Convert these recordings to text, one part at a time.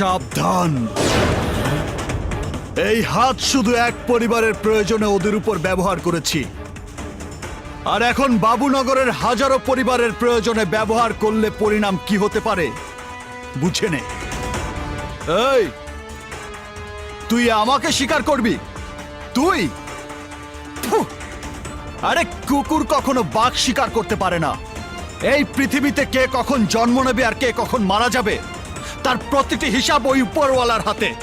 সাবধান। এই হাত শুধু এক পরিবারের প্রয়োজনে ওদের উপর ব্যবহার করেছি। আর এখন বাবুনগরের হাজারো পরিবারের প্রয়োজনে ব্যবহার করলে পরিণাম কি হতে পারে, বুঝে নে। তুই আমাকে স্বীকার করবি? তুই! আরে কুকুর কখনো বাঘ স্বীকার করতে পারে না। এই পৃথিবীতে কে কখন জন্ম নেবে আর কে কখন মারা যাবে? তার প্রতিটি হিসাব ওই উপরওয়ালার হাতে।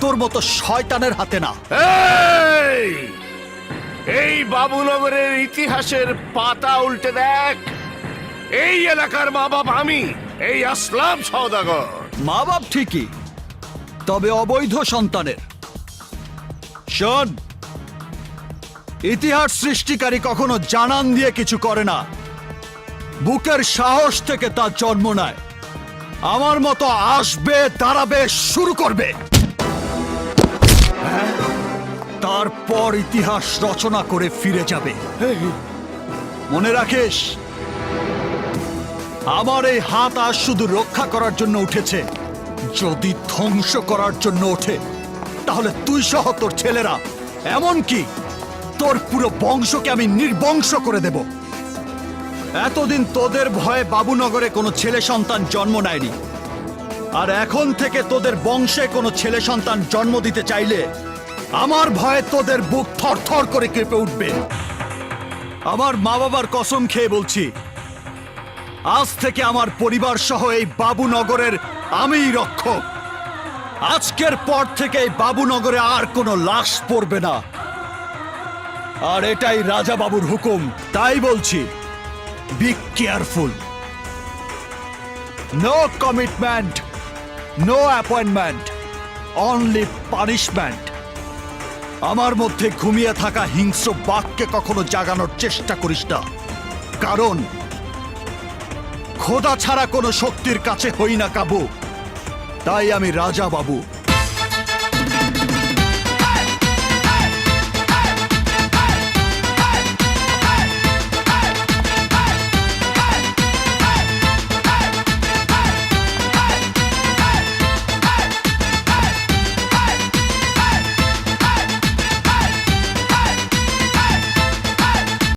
তোর মতো শয়তানের হাতে না। এই! বাবুনগরের ইতিহাসের পাতা উল্টে দেখ। এই এলাকার মা বাপ আমি এই আসলাম সওদাগর। মা বাপ ঠিকই তবে অবৈধ সন্তানের। শোন ইতিহাস সৃষ্টিকারী কখনো জানান দিয়ে কিছু করে না। বুকের সাহস থেকে তার জন্ম নেয়। আমার মতো আসবে, দাঁড়াবে, শুরু করবে। হ্যাঁ? তারপর ইতিহাস রচনা করে ফিরে যাবে। মনে রাখিস? আমার এই হাত আজ শুধু রক্ষা করার জন্য উঠেছে। যদি ধ্বংস করার জন্য ওঠে, তাহলে তুই সহ তোর ছেলেরা এমন কি তোর পুরো বংশকে আমি নির্বংশ করে দেব। এতদিন তোদের ভয়ে বাবুনগরে কোনো ছেলে সন্তান জন্ম নেয়নি। আর এখন থেকে তোদের বংশে কোনো ছেলে সন্তান জন্ম দিতে চাইলে আমার ভয়ে তোদের বুক থরথর করে কেঁপে উঠবে। আমার মা বাবার কসম খেয়ে বলছি, আজ থেকে আমার পরিবার সহ এই বাবুনগরের আমিই রক্ষক। আজকের পর থেকে এই বাবুনগরে আর কোনো লাশ পড়বে না। আর এটাই রাজা বাবুর হুকুম, তাই বলছি। Be careful no commitment no appointment only punishment আমার মধ্যে ঘুমিয়ে থাকা হিংস্র বাঘকে কখনো জাগানোর চেষ্টা করিস না। কারণ খোদা ছাড়া কোনো শক্তির কাছে হই না কাবু। তাই আমি রাজা বাবু।